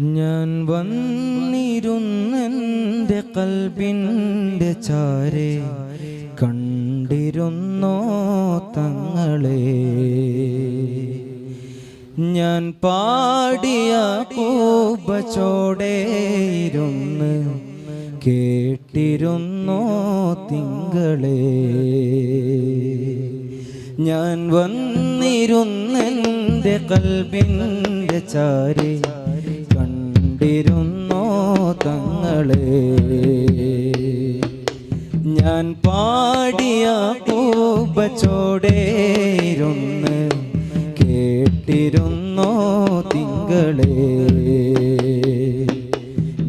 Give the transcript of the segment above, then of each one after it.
ഞാൻ വന്നിരുന്നെന്റെ കൽബിന്റെ ചാരെ കണ്ടിരുന്നോ തങ്ങളെ? ഞാൻ പാടിയ കൂപച്ചോടെ ഇരുന്ന് കേട്ടിരുന്നോ തിങ്കളെ? ഞാൻ വന്നിരുന്നെന്റെ കൽബിന്റെ ചാരി കണ്ടിരുന്നോ തങ്ങളെ? ഞാൻ പാടിയ പൂപ്പച്ചോടേരുന്ന് കേട്ടിരുന്നോ തിങ്കളെ?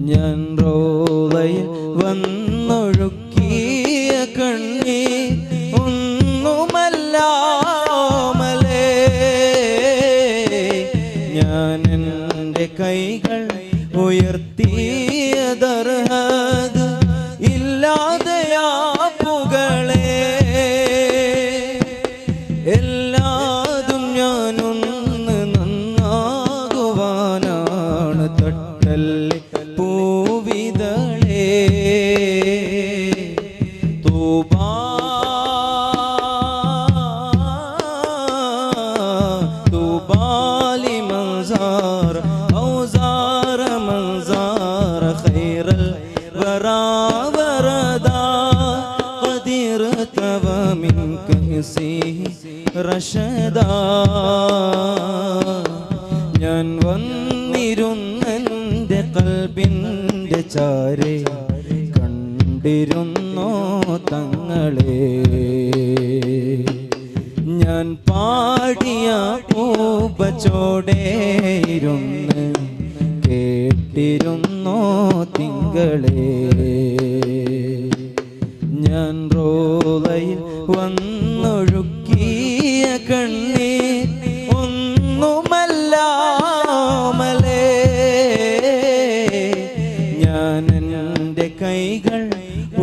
ഞാൻ റോളയിൽ വന്നൊഴുക്കിയ കണ്ണി طوبى لمن زار أو زار من زار خير الورى وردا قد ارتوى من كأسه رشدا ഞാൻ വന്നിരുന്നെൻ്റെ കൽബിൻ്റെ ചാരെ കണ്ടിരുന്നോ തങ്ങളെ ഞാൻ പാടിയ പൂപച്ചോടെ ഇരുന്ന് കേട്ടിരുന്നോ തിങ്കളെ? ഞാൻ റോളയിൽ വന്നൊഴുക്കിയ കണ്ണീർ ഒന്നുമല്ലാമലേ. ഞാൻ എന്റെ കൈകൾ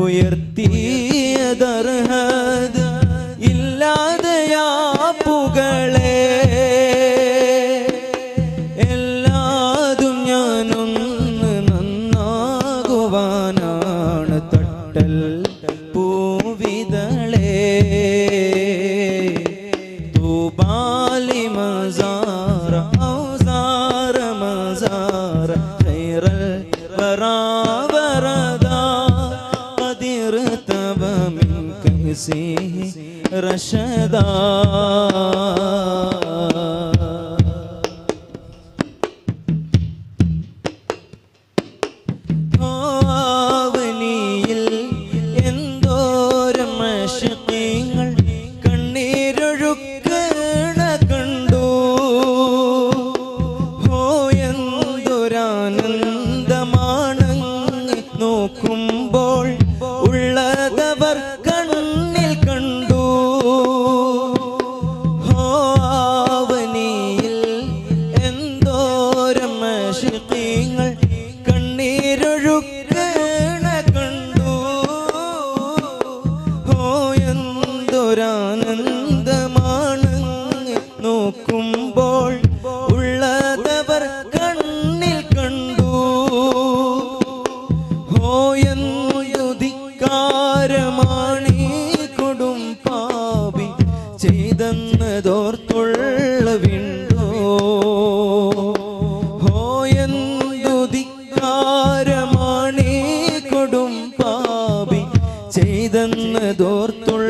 ഉയർത്തിയ ദർഹത് പൂവിതളേ തൂബാലി മസാറ ഔസാറ മസാറ ഖൈറൽ വറാവറദാ قد ارتب من كيسه رشدا പാപി ചെയ്തെന്നതോർത്തുള്ള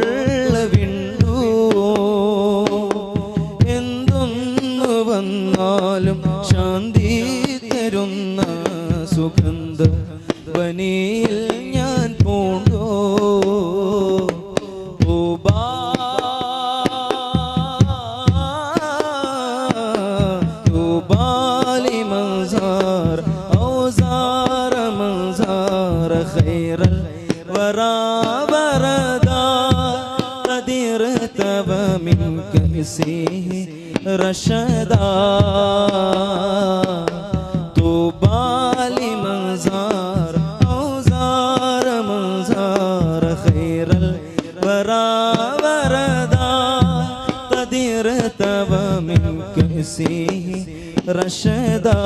منك سے رشدا تو بال منظار اوزار منظار خیر الورا وردا تدیر تب منك سے رشدا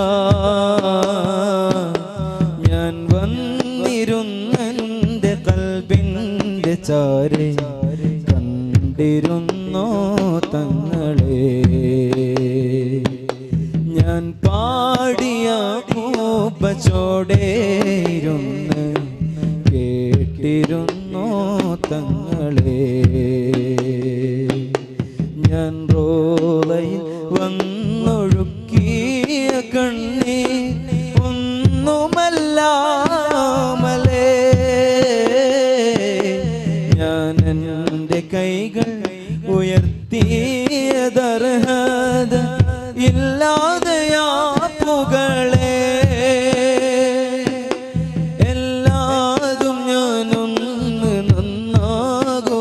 ഞാൻ വന്നിരുന്നെന്റെ കൽബിന്റെ ചാരേ കണ്ടിരുന്നു തങ്ങളെ? ഞാൻ പാടിയ കൂപ്പച്ചോടേരുന്ന് കേട്ടിരുന്നു തങ്ങളെ? ഞാൻ റോളയിൽ വന്നൊഴുക്കിയ കണ്ണീ ഒന്നുമല്ല ദർഹദ് ഇല്ലാതെയാ പുകളെ എല്ലാതും ഞാനൊന്ന് നന്നാകുവാനാണ്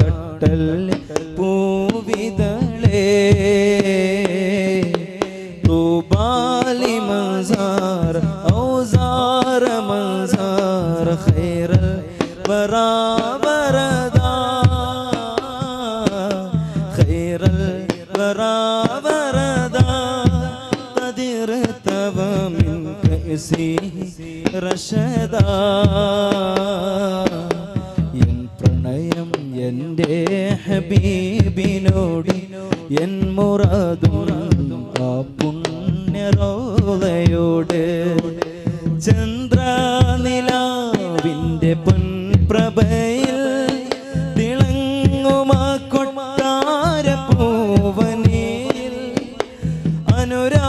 തട്ടൽ പൂവിതളേ. തൂബാലി മസാർ ഔസാര മസാർ ഖൈറൽ ബറാബരദ മനസ്സേ റഷദ. എൻ പ്രണയം എന്റെ ഹബീബിനോട് എൻ മുറാദും ആ പുണ്യറോളയോട്. ചന്ദ്ര നിലാവിന്റെ പൊൻപ്രഭയിൽ തിളങ്ങുമാ കൊട്ടാര പൂവനിൽ അനുരാ